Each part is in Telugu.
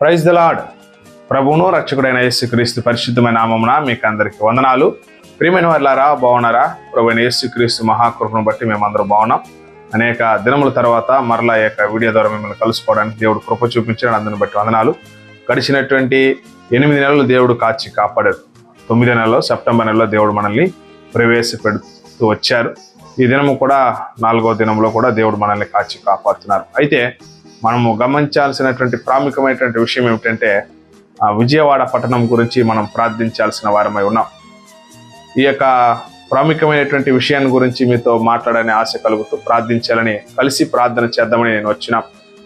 ప్రైజ్ ద లాడ్ ప్రభువును రక్షకుడైన యేసుక్రీస్తు పరిశుద్ధమైన నామమున మీకు అందరికీ వందనాలు. ప్రియమైన వాళ్ళారా బాగున్నారా? ప్రభు యేసుక్రీస్తు మహాకృపను బట్టి మేమందరం బాగున్నాం. అనేక దినముల తర్వాత మరలా యొక్క వీడియో ద్వారా మిమ్మల్ని కలుసుకోవడానికి దేవుడు కృప చూపించాడు అందుని బట్టి వందనాలు. గడిచినటువంటి ఎనిమిది నెలలు దేవుడు కాచి కాపాడాడు. తొమ్మిది నెలలో సెప్టెంబర్ నెలలో దేవుడు మనల్ని ప్రవేశపెడుతూ వచ్చారు. ఈ దినము కూడా నాలుగో దినంలో కూడా దేవుడు మనల్ని కాచి కాపాడుతున్నారు. అయితే మనము గమనించాల్సినటువంటి ప్రాముఖ్యమైనటువంటి విషయం ఏమిటంటే ఆ విజయవాడ పట్టణం గురించి మనం ప్రార్థించాల్సిన వారమై ఉన్నాం. ఈ యొక్క ప్రాముఖ్యమైనటువంటి విషయాన్ని గురించి మీతో మాట్లాడని ఆశ కలుగుతూ ప్రార్థించాలని కలిసి ప్రార్థన చేద్దామని నేను వచ్చినాం.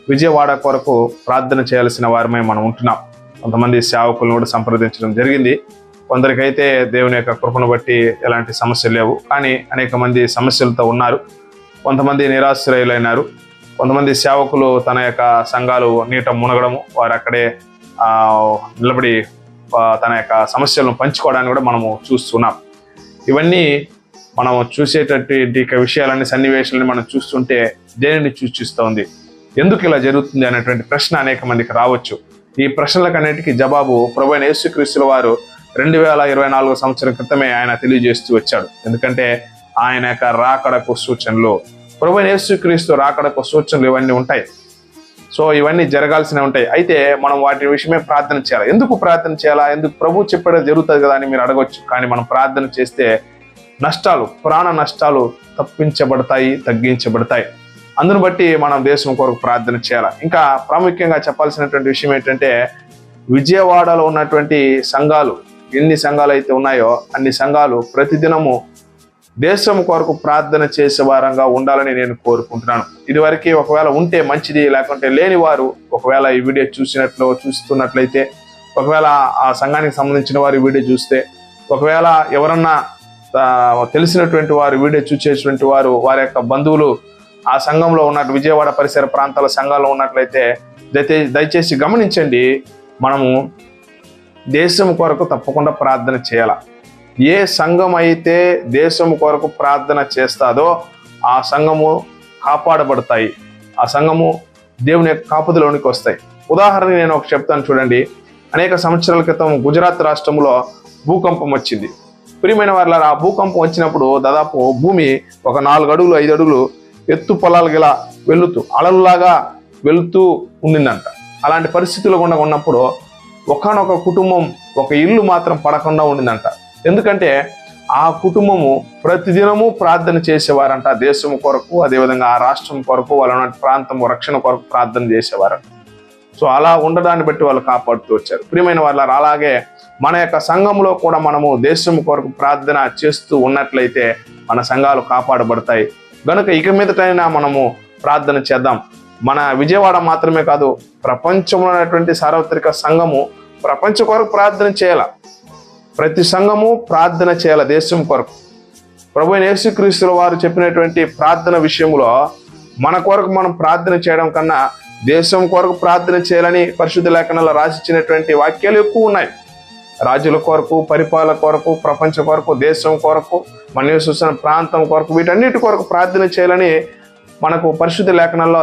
విజయవాడ కొరకు ప్రార్థన చేయాల్సిన వారమై మనం ఉంటున్నాం. కొంతమంది సేవకులను కూడా సంప్రదించడం జరిగింది. కొందరికైతే దేవుని యొక్క కృపను బట్టి ఎలాంటి సమస్యలు లేవు. కానీ అనేక మంది సమస్యలతో ఉన్నారు. కొంతమంది నిరాశ్రయులైనారు. కొంతమంది సేవకులు తన యొక్క సంఘాలు నీట మునగడము వారు అక్కడే నిలబడి తన యొక్క సమస్యలను పంచుకోవడానికి కూడా మనము చూస్తున్నాం. ఇవన్నీ మనం చూసేటటువంటి విషయాలని విషయాలన్నీ సన్నివేశాలని మనం చూస్తుంటే దేనిని సూచిస్తోంది? ఎందుకు ఇలా జరుగుతుంది అనేటువంటి ప్రశ్న అనేక మందికి రావచ్చు. ఈ ప్రశ్నలకన్నిటికీ జవాబు ప్రభు యేసుక్రీస్తుల వారు రెండు వేల ఇరవై నాలుగు సంవత్సరం క్రితమే ఆయన తెలియజేస్తూ వచ్చాడు. ఎందుకంటే ఆయన యొక్క రాకడకు సూచనలు ప్రభు యేసుక్రీస్తు రాకడకు సూచనలు ఇవన్నీ ఉంటాయి. సో ఇవన్నీ జరగాల్సినవి ఉంటాయి. అయితే మనం వాటి విషయమే ప్రార్థన చేయాలి? ఎందుకు ప్రార్థన చేయాలా? ఎందుకు ప్రభు చెప్పడం జరుగుతుంది కదా అని మీరు అడగొచ్చు. కానీ మనం ప్రార్థన చేస్తే నష్టాలు ప్రాణ నష్టాలు తప్పించబడతాయి తగ్గించబడతాయి. అందును బట్టి మనం దేశం కొరకు ప్రార్థన చేయాలి? ఇంకా ప్రాముఖ్యంగా చెప్పాల్సినటువంటి విషయం ఏంటంటే విజయవాడలో ఉన్నటువంటి సంఘాలు ఎన్ని సంఘాలు అయితే ఉన్నాయో అన్ని సంఘాలు ప్రతిదినము దేశం కొరకు ప్రార్థన చేసే వారంగా ఉండాలని నేను కోరుకుంటున్నాను. ఇదివరకు ఒకవేళ ఉంటే మంచిది లేకుంటే లేని వారు ఒకవేళ ఈ వీడియో చూసినట్లు చూస్తున్నట్లయితే ఒకవేళ ఆ సంఘానికి సంబంధించిన వారు వీడియో చూస్తే ఒకవేళ ఎవరన్నా తెలిసినటువంటి వారు వీడియో చూసేటువంటి వారు వారి యొక్క బంధువులు ఆ సంఘంలో ఉన్నట్టు విజయవాడ పరిసర ప్రాంతాల సంఘాల్లో ఉన్నట్లయితే దయచే దయచేసి గమనించండి మనము దేశం కొరకు తప్పకుండా ప్రార్థన చేయాలి? ఏ సంఘం అయితే దేశం కొరకు ప్రార్థన చేస్తాదో ఆ సంఘము కాపాడబడతాయి. ఆ సంఘము దేవుని యొక్క కాపుదలోనికి వస్తాయి. ఉదాహరణకి నేను ఒక చెప్తాను చూడండి. అనేక సంవత్సరాల క్రితం గుజరాత్ రాష్ట్రంలో భూకంపం వచ్చింది. ప్రియమైన వారి ఆ భూకంపం వచ్చినప్పుడు దాదాపు భూమి ఒక నాలుగు అడుగులు ఐదు అడుగులు ఎత్తు పొలాలు గల వెళుతూ అలలులాగా వెళుతూ ఉండిందంట. అలాంటి పరిస్థితులు గుండా ఉన్నప్పుడు ఒకనొక కుటుంబం ఒక ఇల్లు మాత్రం పడకుండా ఉండిందంట. ఎందుకంటే ఆ కుటుంబము ప్రతిదినము ప్రార్థన చేసేవారంట దేశం కొరకు అదేవిధంగా ఆ రాష్ట్రం కొరకు వాళ్ళ ఉన్న ప్రాంతం రక్షణ కొరకు ప్రార్థన చేసేవారంట. సో అలా ఉండడాన్ని బట్టి వాళ్ళు కాపాడుతూ వచ్చారు. ప్రియమైన వాళ్ళ అలాగే మన యొక్క సంఘంలో కూడా మనము దేశం కొరకు ప్రార్థన చేస్తూ ఉన్నట్లయితే మన సంఘాలు కాపాడబడతాయి. గనుక ఇక మీదటైనా మనము ప్రార్థన చేద్దాం. మన విజయవాడ మాత్రమే కాదు ప్రపంచంలో ఉన్నటువంటి సార్వత్రిక సంఘము ప్రపంచ కొరకు ప్రార్థన చేయాల. ప్రతి సంఘము ప్రార్థన చేయాల దేశం కొరకు. ప్రభు యేసుక్రీస్తుల వారు చెప్పినటువంటి ప్రార్థన విషయంలో మన కొరకు మనం ప్రార్థన చేయడం కన్నా దేశం కొరకు ప్రార్థన చేయాలని పరిశుద్ధ లేఖనాల్లో రాసిచ్చినటువంటి వాక్యాలు ఎక్కువ ఉన్నాయి. రాజుల కొరకు పరిపాలన కొరకు ప్రపంచ కొరకు దేశం కొరకు మన నివసిస్తున్న ప్రాంతం కొరకు వీటన్నిటి కొరకు ప్రార్థన చేయాలని మనకు పరిశుద్ధ లేఖనాల్లో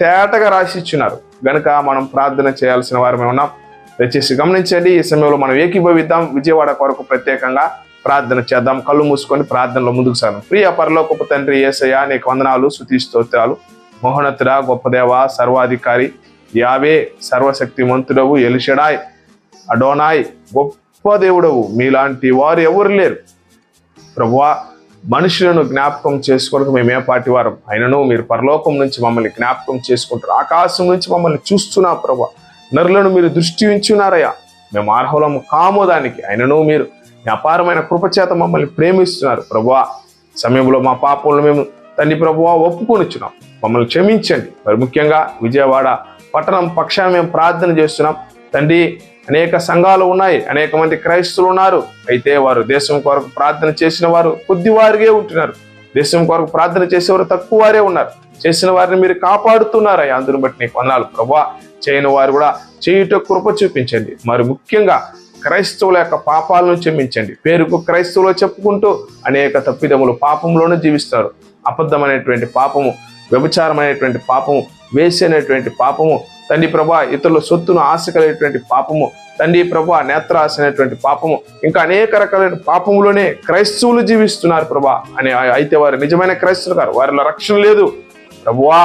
తేటగా రాసి ఇచ్చినారు గనుక మనం ప్రార్థన చేయాల్సిన వారమే ఉన్నాం. దయచేసి గమనించండి. ఈ సమయంలో మనం ఏకీభవిద్దాం. విజయవాడ కొరకు ప్రత్యేకంగా ప్రార్థన చేద్దాం. కళ్ళు మూసుకొని ప్రార్థనలో ముందుకు సాగం. ప్రియ పరలోకపు తండ్రి ఏసయ్య నీకు వందనాలు శృతి స్తోత్రాలు. మోహనతుడ గొప్పదేవ సర్వాధికారి యావే సర్వశక్తి మంతుడవు ఎలిషడాయ్ అడోనాయ్ గొప్ప దేవుడవు. మీలాంటి వారు ఎవరు లేరు. ప్రభువా మనుషులను జ్ఞాపకం చేసుకోవడానికి మేము ఏ పాటి వారం? అయినను మీరు పరలోకం నుంచి మమ్మల్ని జ్ఞాపకం చేసుకుంటారు. ఆకాశం నుంచి మమ్మల్ని చూస్తున్నా ప్రభా నరులను మీరు దృష్టి ఉంచున్నారయ్యా మేము అర్హులము కాము దానికి అయినను మీరు వ్యాపారమైన అపారమైన కృపచేత మమ్మల్ని ప్రేమిస్తున్నారు ప్రభువా. సమయంలో మా పాపంలో మేము తండ్రి ప్రభువా ఒప్పుకొనిచ్చున్నాం మమ్మల్ని క్షమించండి. మరి ముఖ్యంగా విజయవాడ పట్టణం పక్షాన మేము ప్రార్థన చేస్తున్నాం. తండ్రి అనేక సంఘాలు ఉన్నాయి అనేక మంది క్రైస్తులు ఉన్నారు. అయితే వారు దేశం కొరకు ప్రార్థన చేసిన వారు కొద్దివారిగే ఉంటున్నారు. దేశం కొరకు ప్రార్థన చేసేవారు తక్కువ వారే ఉన్నారు. చేసిన వారిని మీరు కాపాడుతున్నారయ్యా. అందుని బట్టి నీకు వందాలు ప్రభా చేయని వారు కూడా చేయుట కృప చూపించండి. మరి ముఖ్యంగా క్రైస్తవుల యొక్క పాపాలను క్షమించండి. పేరుకు క్రైస్తవులు చెప్పుకుంటూ అనేక తప్పిదములు పాపంలోనే జీవిస్తారు. అబద్ధమైనటువంటి పాపము వ్యభిచారమైనటువంటి పాపము వేసైనటువంటి పాపము తండ్రి ప్రభా ఇతరుల సొత్తును ఆశ కలిగినటువంటి పాపము తండ్రి ప్రభా నేత్రాశ అనేటువంటి పాపము ఇంకా అనేక రకాలైన పాపములోనే క్రైస్తవులు జీవిస్తున్నారు ప్రభా అని అయితే వారు నిజమైన క్రైస్తవులు గారు వారిలో రక్షణ లేదు. ప్రభువా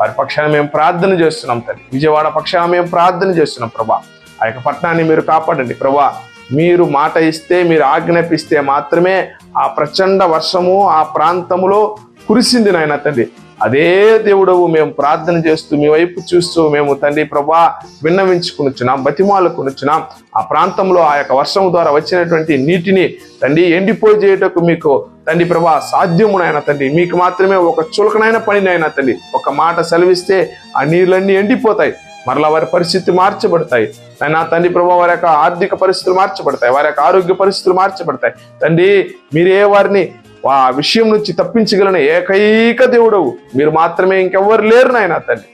వారి పక్షాన మేము ప్రార్థన చేస్తున్నాం తల్లి. విజయవాడ పక్షాన మేము ప్రార్థన చేస్తున్నాం ప్రభా. ఆ యొక్క పట్టణాన్ని మీరు కాపాడండి ప్రభా. మీరు మాట ఇస్తే మీరు ఆజ్ఞాపిస్తే మాత్రమే ఆ ప్రచండ వర్షము ఆ ప్రాంతములో కురిసింది నాయన తండ్రి అదే దేవుడవు మేము ప్రార్థన చేస్తూ మీ వైపు చూస్తూ మేము తండ్రి ప్రభా విన్నవించుకునిచ్చున్నాం బతిమాలకునిచ్చున్నాం ఆ ప్రాంతంలో ఆ యొక్క వర్షం ద్వారా వచ్చినటువంటి నీటిని తండ్రి ఎండిపోయి చేయటకు మీకు తండ్రి ప్రభా సాధ్యము నాయన తండ్రి మీకు మాత్రమే ఒక చులకనైన పనినైనా తండ్రి ఒక మాట సెలవిస్తే ఆ నీళ్ళన్నీ ఎండిపోతాయి మరలా వారి పరిస్థితి మార్చబడతాయి. నా తండ్రి ప్రభా వారి యొక్క ఆర్థిక పరిస్థితులు మార్చబడతాయి వారి యొక్క ఆరోగ్య పరిస్థితులు మార్చబడతాయి. తండ్రి మీరే వారిని ఆ విషయం నుంచి తప్పించగలిగిన ఏకైక దేవుడవు మీరు మాత్రమే ఇంకెవ్వరు లేరు నాయన తండ్రి.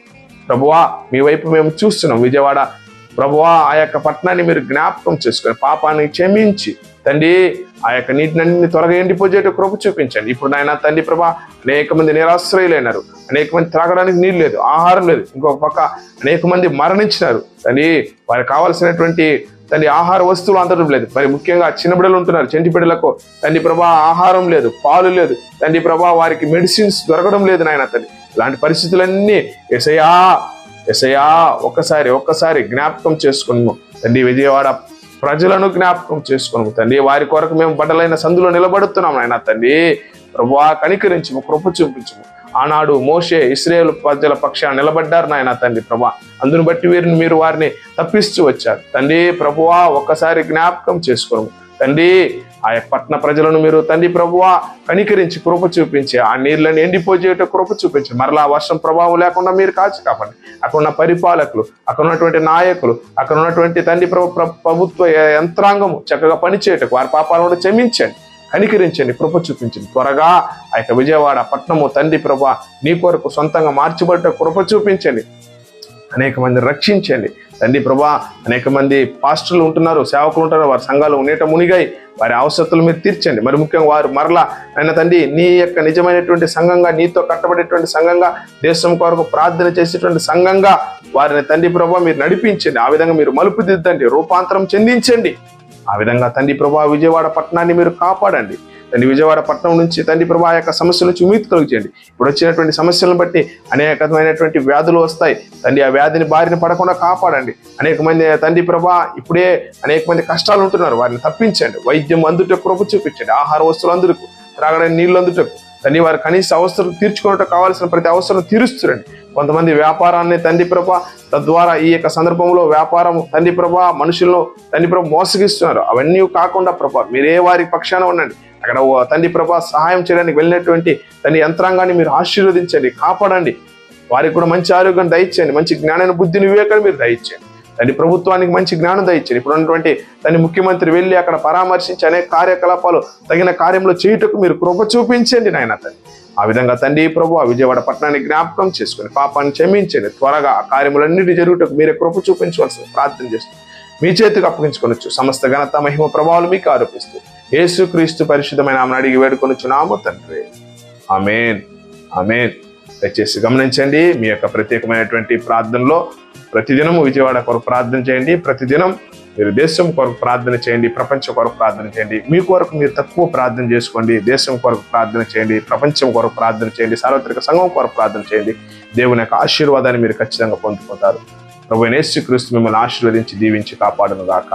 ప్రభువా మీ వైపు మేము చూస్తున్నాం విజయవాడ. ప్రభువా ఆ యొక్క పట్టణాన్ని మీరు జ్ఞాపకం చేసుకొని పాపాన్ని క్షమించి. తండ్రి ఆ యొక్క నీటినన్ని త్వరగా ఎండిపోయేట కృప చూపించండి. ఇప్పుడు నాయన తండ్రి ప్రభా అనేక మంది నిరాశ్రయులైనారు. అనేక మంది త్రాగడానికి నీళ్ళు లేదు ఆహారం లేదు. ఇంకొక పక్క అనేక మంది మరణించినారు. తండ్రి వారికి కావాల్సినటువంటి తండ్రి ఆహార వస్తువులు అందడం లేదు. మరి ముఖ్యంగా చిన్న బిడ్డలు ఉంటున్నారు చెంటి బిడ్డలకు తండ్రి ప్రభా ఆహారం లేదు పాలు లేదు. తండ్రి ప్రభా వారికి మెడిసిన్స్ దొరకడం లేదు నాయన తండ్రి ఇలాంటి పరిస్థితులన్నీ ఎసయా ఎసయా ఒక్కసారి ఒక్కసారి జ్ఞాపకం చేసుకున్నాము. తండ్రి విజయవాడ ప్రజలను జ్ఞాపకం చేసుకున్నాము తండ్రి. వారి కొరకు మేము బట్టలైన సందులో నిలబడుతున్నాం నాయన తండ్రి. ప్రభు కనికరించము కృప చూపించము. ఆనాడు మోషే ఇస్రేల్ ప్రజల పక్షాన నిలబడ్డారు నాయన తండ్రి ప్రభా అందును బట్టి వీరిని మీరు వారిని తప్పిస్తూ వచ్చారు. తండ్రి ప్రభువా ఒక్కసారి జ్ఞాపకం చేసుకోము తండ్రి ఆ యొక్క పట్టణ ప్రజలను మీరు తండ్రి ప్రభువా కనికరించి కృప చూపించి ఆ నీళ్ళని ఎండిపోజేయట కృప చూపించి మరలా వర్షం ప్రభావం లేకుండా మీరు కాచి కాపండి అక్కడ ఉన్న పరిపాలకులు అక్కడ ఉన్నటువంటి నాయకులు అక్కడ ఉన్నటువంటి తండ్రి ప్రభు ప్ర- ప్రభుత్వ యంత్రాంగము చక్కగా పనిచేయటకు వారి పాపాలను కూడా క్షమించండి కనికరించండి కృప చూపించండి. త్వరగా ఆ యొక్క విజయవాడ పట్టణము తండ్రి ప్రభా నీ కొరకు సొంతంగా మార్చబడ్డ కృప చూపించండి. అనేక మంది రక్షించండి. తండ్రి ప్రభా అనేక మంది పాస్టర్లు ఉంటున్నారు సేవకులు ఉంటున్నారు వారి సంఘాలు ఉండేట మునిగాయి. వారి అవసరతలు మీరు తీర్చండి. మరి ముఖ్యంగా వారు మరలా ఆయన తండ్రి నీ యొక్క నిజమైనటువంటి సంఘంగా నీతో కట్టబడేటువంటి సంఘంగా దేశం కొరకు ప్రార్థన చేసేటువంటి సంఘంగా వారిని తండ్రి ప్రభా మీరు నడిపించండి. ఆ విధంగా మీరు మలుపు దిద్దండి రూపాంతరం చెందించండి. ఆ విధంగా తండ్రి ప్రభా విజయవాడ పట్టణాన్ని మీరు కాపాడండి. తండ్రి విజయవాడ పట్టణం నుంచి తండ్రి ప్రభా యొక్క సమస్యల నుంచి విముక్తి కలుగు చేయండి. ఇప్పుడు వచ్చినటువంటి సమస్యలను బట్టి అనేకమైనటువంటి వ్యాధులు వస్తాయి. తండ్రి ఆ వ్యాధిని బారిన పడకుండా కాపాడండి. అనేక మంది తండ్రి ప్రభా ఇప్పుడే అనేక మంది కష్టాలు ఉంటున్నారు. వారిని తప్పించండి. వైద్యం అందుటకు కృప చూపించండి. ఆహార వస్తువులు అందరికి త్రాగడానికి నీళ్ళు అందుటకు. తండ్రి వారి కనీస అవసరం తీర్చుకోవటం కావాల్సిన ప్రతి అవసరం తీరుస్తురండి. కొంతమంది వ్యాపారాన్ని తండ్రి ప్రభ తద్వారా ఈ యొక్క సందర్భంలో వ్యాపారం తండ్రి ప్రభ మనుషులను తండ్రి ప్రభ మోసగిస్తున్నారు. అవన్నీ కాకుండా ప్రభ మీరే వారి పక్షాన ఉండండి. అక్కడ ఓ తండ్రి ప్రభ సహాయం చేయడానికి వెళ్ళినటువంటి తండ్రి యంత్రాంగాన్ని మీరు ఆశీర్వదించండి కాపాడండి. వారికి కూడా మంచి ఆరోగ్యం దయచేయండి మంచి జ్ఞానాన్ని బుద్ధిని వివేకాన్ని మీరు దయచేయండి. తండ్రి ప్రభుత్వానికి మంచి జ్ఞానం దయచేయండి. ఇప్పుడు ఉన్నటువంటి తండ్రి ముఖ్యమంత్రి వెళ్ళి అక్కడ పరామర్శించి అనేక కార్యకలాపాలు తగిన కార్యంలో చేయుటకు మీరు కృప చూపించండి నాయన తండ్రి. ఆ విధంగా తండ్రి ప్రభు ఆ విజయవాడ పట్టణాన్ని జ్ఞాపకం చేసుకుని పాపాన్ని క్షమించండి. త్వరగా ఆ కార్యములన్నిటి జరుగుటకు మీరే కృప చూపించవలసింది ప్రార్థన చేస్తుంది మీ చేతికి అప్పగించుకొనొచ్చు. సమస్త ఘనత మహిమ ప్రభావాలు మీకు ఆరోపిస్తూ యేసుక్రీస్తు పరిశుద్ధమైన ఆమెను అడిగి వేడుకొని చున్నాము తండ్రి. ఆమెన్. ఆమెన్. దయచేసి గమనించండి మీ యొక్క ప్రత్యేకమైనటువంటి ప్రార్థనలో ప్రతిదినం విజయవాడ కొరకు ప్రార్థన చేయండి ప్రతిదినం మీరు దేశం కొరకు ప్రార్థన చేయండి ప్రపంచం కొరకు ప్రార్థన చేయండి మీ కొరకు మీరు తక్కువ ప్రార్థన చేసుకోండి దేశం కొరకు ప్రార్థన చేయండి ప్రపంచం కొరకు ప్రార్థన చేయండి సార్వత్రిక సంఘం కొరకు ప్రార్థన చేయండి. దేవుని యొక్క ఆశీర్వాదాన్ని మీరు ఖచ్చితంగా పొందుకుంటారు. ప్రభు నేసు క్రీస్తు మిమ్మల్ని ఆశీర్వదించి దీవించి కాపాడును గాక